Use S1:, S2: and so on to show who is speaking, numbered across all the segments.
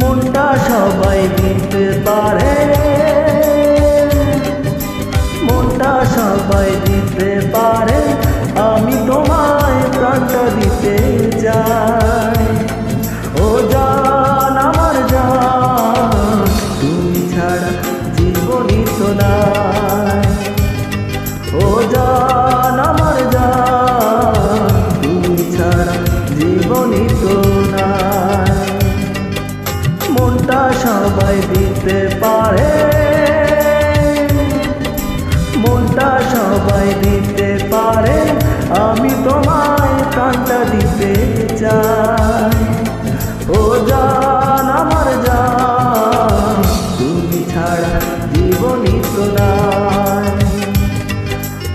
S1: মনটা সবাই দিতে পারে। মনটা সবাই দিতে পারে। আমি তোমায় প্রাণটা দিতে চাই। ও জান, আমার জান, তুমি ছাড়া জীবনই তো না ও জান মনটা সবাই দিতে পারে। মনটা সবাই দিতে পারে। আমি তোমায় প্রাণটা দিতে চাই। ও যান আমার যান তুমি ছাড়া জীবনই তো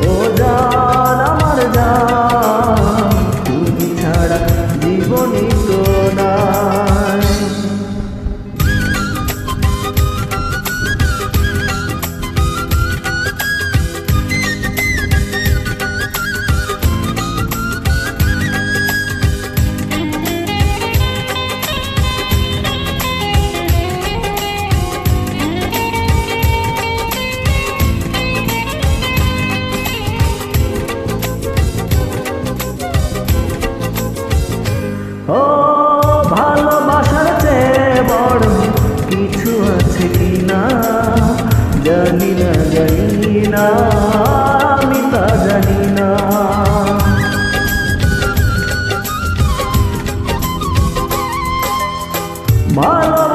S1: ও জান, আমার জান, তুমি ছাড়া জীবনই তো আছে কিনা জানি না জানি না আমি তা জানি না। ভালো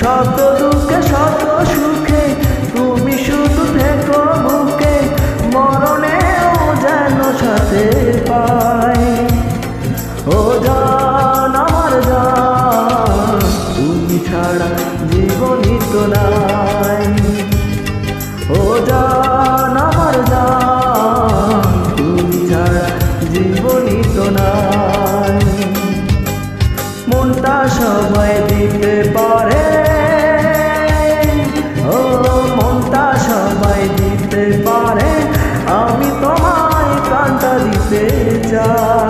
S1: শত দুঃখে শত সুখে তুমি শুধু থেকো বুকে মরণেও যেন সাথে পা দিতে পারে আমি তোমায় প্রাণটা দিতে চাই।